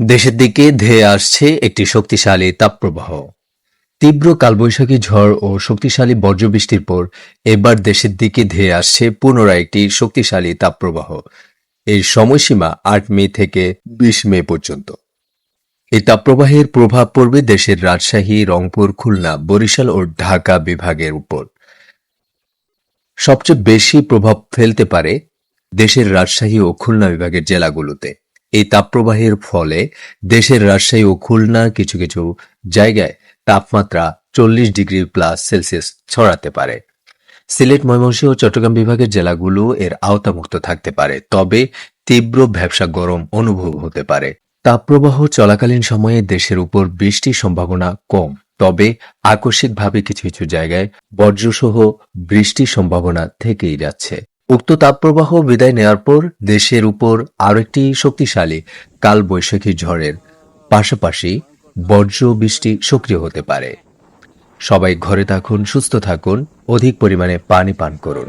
দেশের দিকে ধেয়ে আসছে একটি শক্তিশালী তাপপ্রবাহ। তীব্র কালবৈশাখী ঝড় ও শক্তিশালী বজ্রবৃষ্টির পর এবার দেশের দিকে ধেয়ে আসছে পুনরায় একটি শক্তিশালী তাপপ্রবাহ। এর সময়সীমা আট মে থেকে বিশ মে পর্যন্ত। এই তাপপ্রবাহের প্রভাব পড়বে দেশের রাজশাহী, রংপুর, খুলনা, বরিশাল ও ঢাকা বিভাগের উপর। সবচেয়ে বেশি প্রভাব ফেলতে পারে দেশের রাজশাহী ও খুলনা বিভাগের জেলাগুলোতে। এই তাপপ্রবাহের ফলে দেশের রাজশাহী ও খুলনা কিছু কিছু জায়গায় তাপমাত্রা চল্লিশ ডিগ্রি প্লাস সেলসিয়াস ছড়াতে পারে। সিলেট, ময়মনসিংহ ও চট্টগ্রাম বিভাগের জেলাগুলো এর আওতামুক্ত থাকতে পারে, তবে তীব্র ব্যবসা গরম অনুভব হতে পারে। তাপপ্রবাহ চলাকালীন সময়ে দেশের উপর বৃষ্টির সম্ভাবনা কম, তবে আকস্মিকভাবে কিছু কিছু জায়গায় বজ্রসহ বৃষ্টির সম্ভাবনা থেকেই যাচ্ছে। উক্ত তাপপ্রবাহ বিদায় নেওয়ার পর দেশের উপর আরও একটি শক্তিশালী কালবৈশাখী ঝড়ের পাশাপাশি বর্জ্য বৃষ্টি সক্রিয় হতে পারে। সবাই ঘরে থাকুন, সুস্থ থাকুন, অধিক পরিমাণে পানি পান করুন।